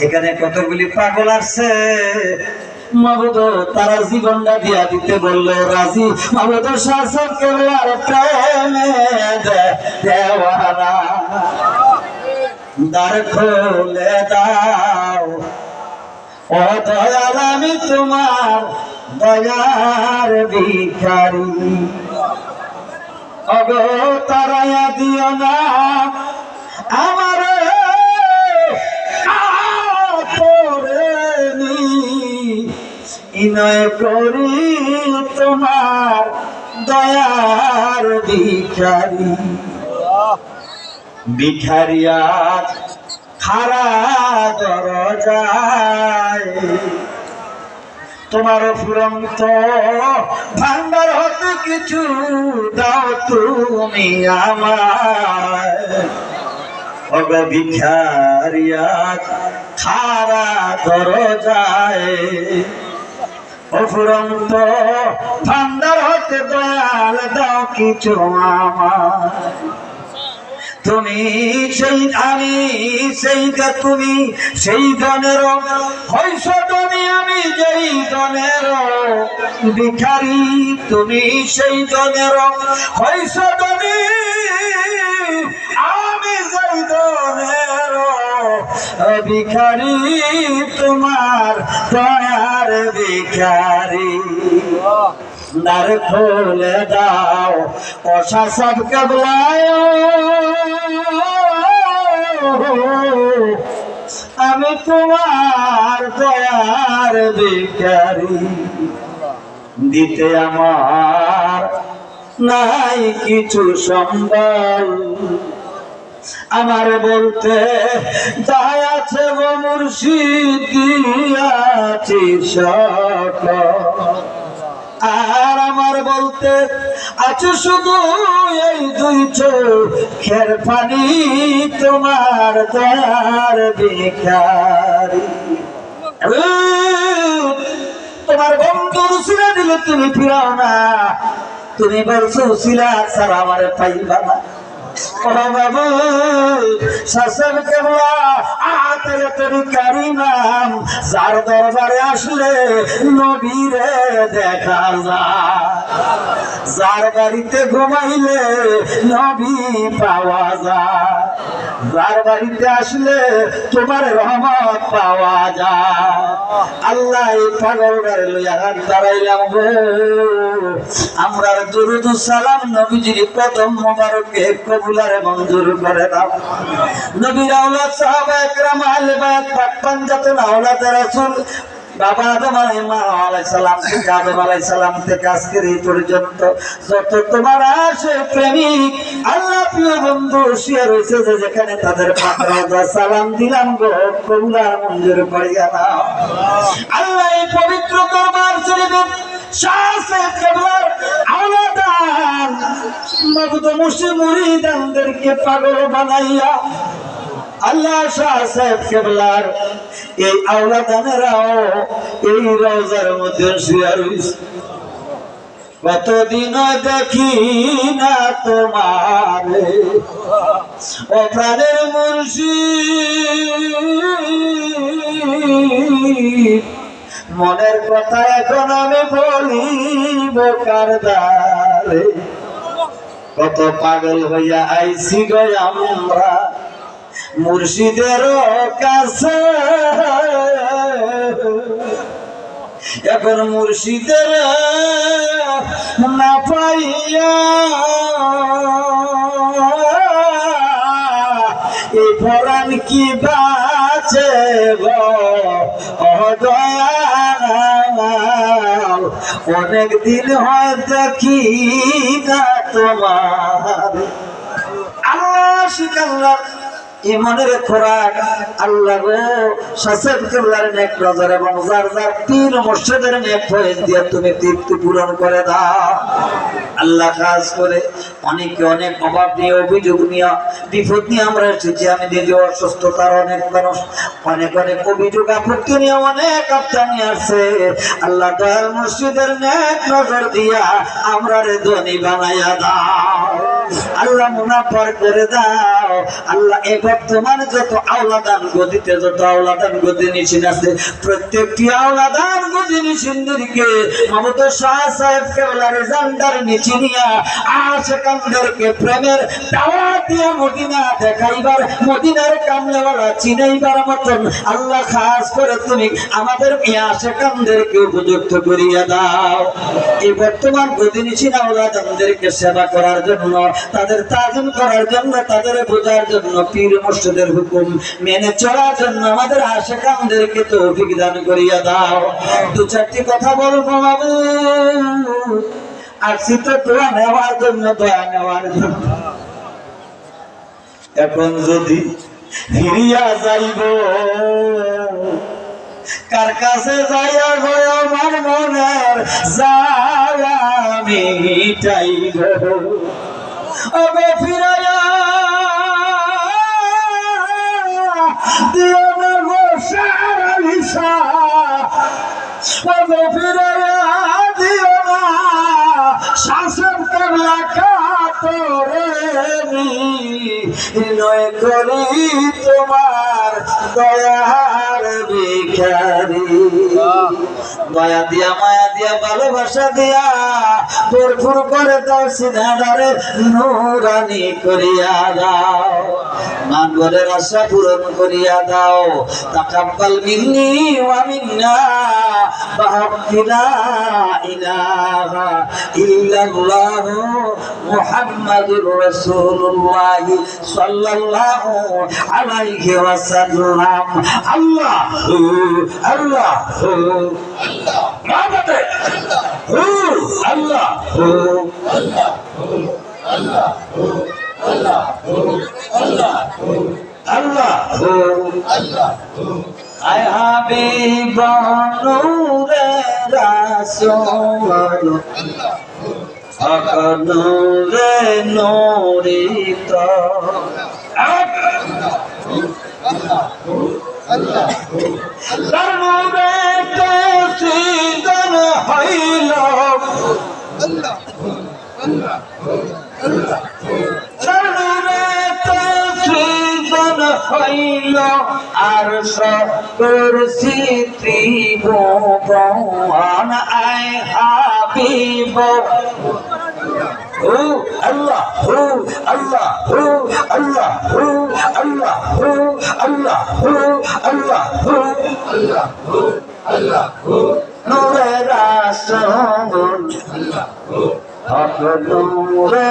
এখানে কতগুলি পাগল আসছে মাবুদ তারা জীবনটা দিয়া দিতে বলল, রাজি মাবুদ আর প্রেমে দে- দ্বার খুলে দাও। ও দয়াল, আমি তোমার দয়ার ভিখারি। অগো তারাইয়া দিও না। আমার ইনয় করি তোমার দয়ার ভিখারি ভিখারিয়া খারা দরজায়। তোমার ফুরন্ত ভান্ডার হতে কিছু দাও তুমি আমার অগ ভিখারিয়া খারা দরজায়। অফুরন্ত ভান্ডার হতে দয়াল দাও কিছু আমার। তুমি সেই আমি, সেই তুমি, সেই দনের হইস তুমি আমি যেই দনের ভিখারি, তুমি সেই দনের হইস তুমি আমি যেই দনের ভিখারি তোমার দয়ার ভিখারি। দ্বার খুলে দাও অশা সব কেবলায় আমি তোমার দয়ার ভিখারি। দিতে আমার নাই কিছু সম্বল। আমার বলতে যাই আছে গো মুর্শিদ সকল? আর আমার বলতে আছে শুধু এই দুই চোখের পানি, তোমার দয়ার ভিখারি। তোমার বন্ধুর সিলা দিলে, তুমি ফিরাও না। তুমি বলছো সিলা ছাড়া আমার পাইবা না। যার দরবারে আসলে নবীরে দেখা যায়। যার বাড়িতে ঘুমাইলে নবী পাওয়া যায়। বাড়িতে আসলে তোমার রহমত পাওয়া যায়। আল্লাহ এই পাগলটারে লইয়া দাঁড়াইলাম গো আমরা দুরুদ সালাম নবীজির প্রথম মোবারকে কবুলারে মঞ্জুর করে দাও। নবীর আওলাদ সাহাবা একরাম, আহলে বায়াত, পাক পাঞ্জাতন আওলাদ রাসূল বাবা আদম আলাইসালাম থেকে আদম আলাইসালাম থেকে আজকের এই পর্যন্ত যত তোমার আসে প্রেমিক, আল্লাহ প্রিয় বন্ধু, শুয়ে রয়েছে যে যেখানে তাদের পাকড়া সালাম দিলাম গো, কবুলার মঞ্জুর করিয়া নাও আল্লাহ এই পবিত্র দরবার শরীফের আওলাদান মুরিদানদেরকে পাগল বানাইয়া আল্লাহ শাহ সাহেব কেবলার এই আওলাদানেরাও এই রোজার মধ্যে শুয়ে রয়েছে কতদিন দেখি না তোমার, ও প্রাণের মনের কথা এখন আমি বলিব কারদারে কত পাগল হইয়া আইসি গো আমরা। মুর্শিদের কাছে। এখন মুর্শিদের না পাইয়া এই পরাণ কি বাঁচে অনেক দিন হয় দেখি না তোমার। আল্লাহ শিকাল্লাহ ইমানের খোরাক আল্লাহ গো সাসেব কেবলার নেক এবং যার যার তিন মসজিদের নেক ফয়েজ দিয়ে তুমি তৃপ্তি পূরণ করে দাও। আল্লাহ কাজ করে, অনেকে অনেক অভাব নিয়ে, অভিযোগ নিয়ে, বিপদ নিয়ে আমরা এসেছি, আমি নিজে অসুস্থতার অনেক মানুষ, অনেক অনেক অভিযোগ, আপত্তি নিয়ে অনেক আবদার নিয়ে আসছে। আল্লাহ মসজিদের নেক নজর দিয়া আমরা রে ধনী বানাইয়া দাও। আল্লাহ মুনাফার করে দাও। আল্লাহ এ বর্তমানে যত আওলাদান গদিতে, যত আওলাদান গদি নিশিন আছে, প্রত্যেকটি আওলাদান গদি নিশিনদেরকে মামুদ শাহ সাহেব কেবলার জান্ডার নিচে নিয়া প্রেমের দাওয়াত দিয়ে মদিনা দেখাইবার, মদিনার কামলেওয়ালা চিনাইবার মতন আল্লাহ খাস করে তুমি আমাদের আশেকানদেরকে উপযুক্ত করিয়া দাও। এই বর্তমান গদিনিসীন আওলাদানদেরকে সেবা করার জন্য তাদের তাজিম করার জন্য, তাদের বোঝার জন্য, পীর মুর্শিদের হুকুম মেনে চলার জন্য আমাদের আশেকানদেরকে তো অভিজ্ঞান করিয়া দাও। দু চারটি কথা বলব বাবু। আসছি তো দোয়া নেওয়ার জন্য, দোয়া নেওয়ার জন্য। এখন যদি ফিরিয়া যাইব, কার কাছে যাইয়া গয় আমার মনের যারা মিটাইব? ওগো দিও না গো সারা লিসা না, শাসন করলা কাতরে নয় করি তোমার দয়ার ভিখারি। দয়া দিয়া, মায়া দিয়া, ভালোবাসা দিয়া ভরপুর করে দাও সিনাদারে নুরানি করিয়া দাও। মানবরের আশা পূরণ করিয়া দাও। তাকাব্বাল মিন্নি ওয়া মিন্না, বাহাক্কিলা ইলাহা ইল্লাল্লাহ মুহাম্মাদুর রাসূলুল্লাহ সাল্লাল্লাহু আলাইহি ওয়াসাল্লাম। আল্লাহ আল্লাহ। মাহবতে আল্লাহ। আল্লাহ। আয় হাবিব নূরে রাসূল নূরে নূরিত তার নূরে সকর ত্রিভুবন আয় হাবিব। ও আল্লাহ ও আল্লাহ ও আল্লাহ ও আল্লাহ ও আল্লাহ ও আল্লাহ ও নূরে রাসূল হক নূরে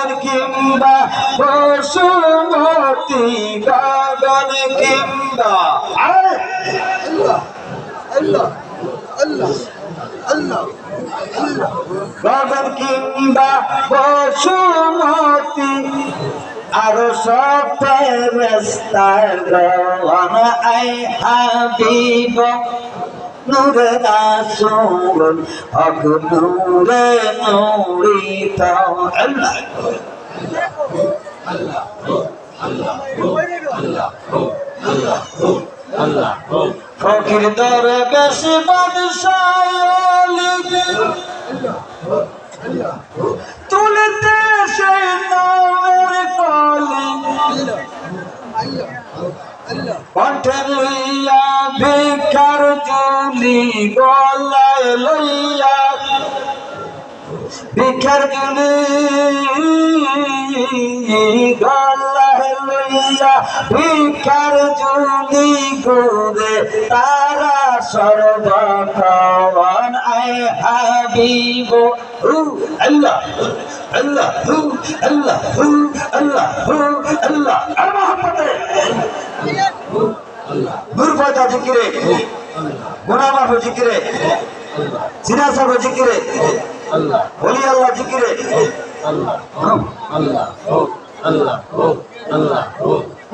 গগন কিংবা বসুমতি গগন কিংবা। গগন কিংবা বসুমতি আরও সব ফেরেস্তার গগন আই হাবিব। নূরে রাসূল হক নূরে নূরিত আল্লাহ ফকির দরে বেশি বাদশায়লি তুলতে সে নূর কলি। কণ্ঠে গলায় লইয়া ভিক্ষার জুলি গলায় লইয়া ভিক্ষার জুলি করে তারা সর্বক্ষণ আয় হাবিব হু আল্লাহ আল্লাহ হু আল্লাহ হু আল্লাহ হু আল্লাহ আর মোহাম্মদে দূর পয়দা জিকিরে গুনাহ মাফ জিকিরে। সিনা সাহেব জিকিরে। বলি আল্লাহ জিকিরে।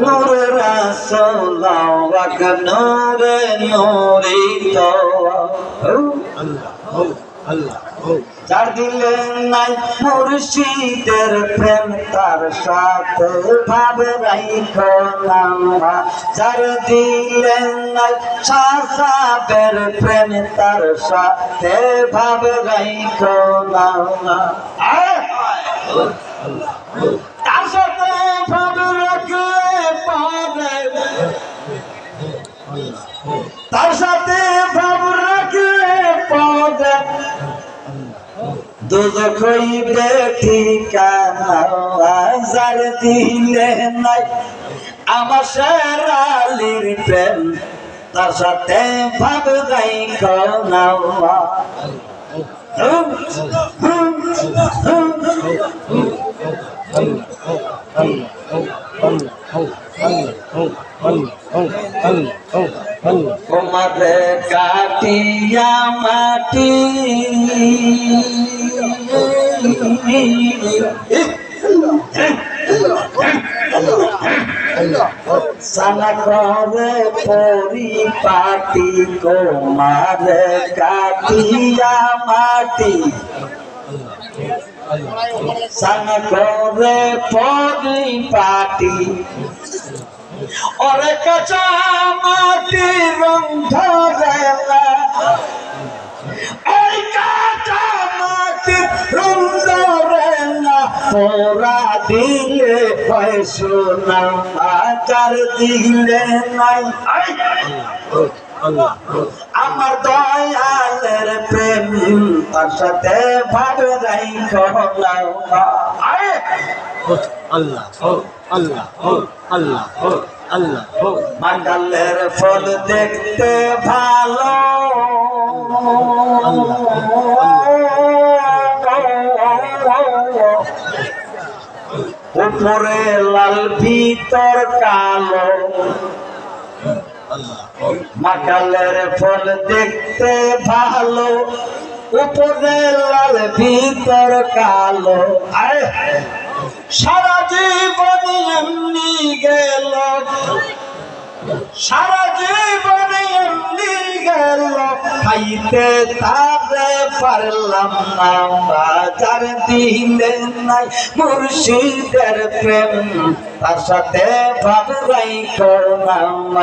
নূরে রাসূলাহ ওয়াক নূরে নূরিত আল্লাহ আল্লাহ যার দিলে নাই মুর্শিদের প্রেম, তার সাথে ভাবে রাইখো নাম্বা যার দিলে নাই সাসাবের প্রেম, তার সাথে ভাবে রাইখো নাম্বা তার সাথে ভাবে রাখলে পারে। তার সাথে দুজক হইবে ঠিকানা যার দিলে নাই। আমার শেরালির প্রেম তার সাথে ভাব গাই নাও। তোমারে কাটিয়া মাটি। সানা করে পরিপাটি তোমারে কাটিয়া মাটি। সানা করে পরিপাটি ওরে কাঁচা মাটি রং ধরে ওই কাঁচা মাটি রং ধরে না। পোড়া দিলে হয় সোনা, আচার দিলে নাই! আমার দয়ালের প্রেম তার সাথে ভাবে রাইখো না আয় আল্লাহ আল্লাহ আল্লাহ আল্লাহ মান্ডালের ফল দেখতে ভালো। উপরে লাল ভিতর কালো। মাকালের ফল দেখতে ভালো, উপরে লাল, ভিতর কালো। আরে, সারা জীবন এমনি গেল। সারা জীবন এমনি গেল। খাইতে তারে পারলাম না বাজার দিলে নাই মুর্শিদের প্রেম, তার সাথে ভাবরাই করলাম